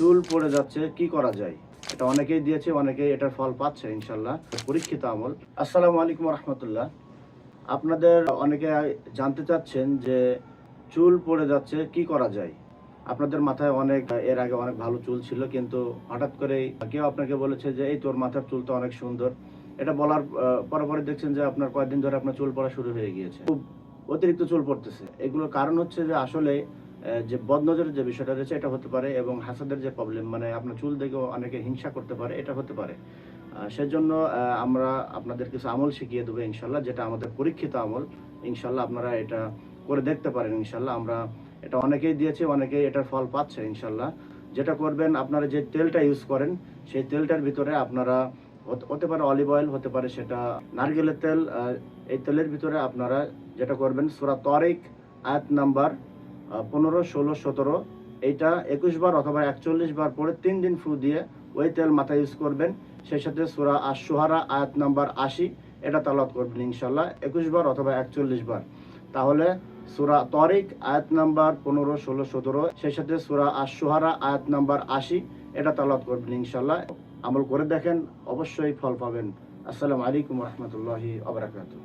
চুল পড়ে যাচ্ছে, কি করা যায়? এটা অনেকেই দিয়েছে, অনেকেই এটার ফল পাচ্ছে, ইনশাল্লাহ, পরীক্ষিত আমল। আসসালামু আলাইকুম রহমতুল্লাহ আপনাদের অনেকে জানতে চাচ্ছেন যে চুল পড়ে যাচ্ছে, কি করা যায়? আপনাদের মাথায় অনেক, এর আগে অনেক ভালো চুল ছিল, কিন্তু হঠাৎ করে কেউ আপনাকে বলেছে যে, এই তোর মাথার চুল তো অনেক সুন্দর। এটা বলার পরে পরে দেখছেন যে আপনার কয়েকদিন ধরে আপনার চুল পড়া শুরু হয়ে গিয়েছে। খুব অতিরিক্ত চুল পড়তেছে। এগুলোর কারণ হচ্ছে যে আসলে যে বদনজরের যে বিষয়টা রয়েছে, এটা হতে পারে এবং হাসাদের যে প্রবলেম মানে আপনার চুল দেখেও অনেকে হিংসা করতে পারে, এটা হতে পারে। সেজন্য আমরা আপনাদের কিছু আমল শিখিয়ে দেবো ইনশাল্লাহ যেটা আমাদের পরীক্ষিত আমল। ইনশাল্লাহ আপনারা এটা করে দেখতে পারেন ইনশাল্লাহ আমরা এটা অনেকেই দিয়েছি, অনেকেই এটার ফল পাচ্ছে ইনশাল্লাহ যেটা করবেন, আপনারা যে তেলটা ইউজ করেন, সেই তেলটার ভিতরে আপনারা হতে- পারে অলিভ অয়েল হতে পারে সেটা নারকেলের তেল এই তেলের ভিতরে আপনারা যেটা করবেন, সুরা তরিক আয়াত নাম্বার পনেরো, ষোলো, সতেরো। এইটা একুশ বার অথবা একচল্লিশ বার পরে তিন দিন ফু দিয়ে ওই তেল মাথায় ইউজ করবেন। সেই সাথে সুরা আশুহারা আয়াত নাম্বার আশি, এটা তালাত করবেন ইনশাল্লাহ একুশ বার অথবা একচল্লিশ বার। তাহলে সুরা তরিক, আয়াত নাম্বার পনেরো, ষোলো, সতেরো, সেই সাথে সুরা আশুহারা আয়াত নাম্বার আশি, এটা তালাত করবেন ইনশাল্লাহ আমল করে দেখেন, অবশ্যই ফল পাবেন। আসসালামু আলাইকুম রহমতুল্লাহি আবরাকাতু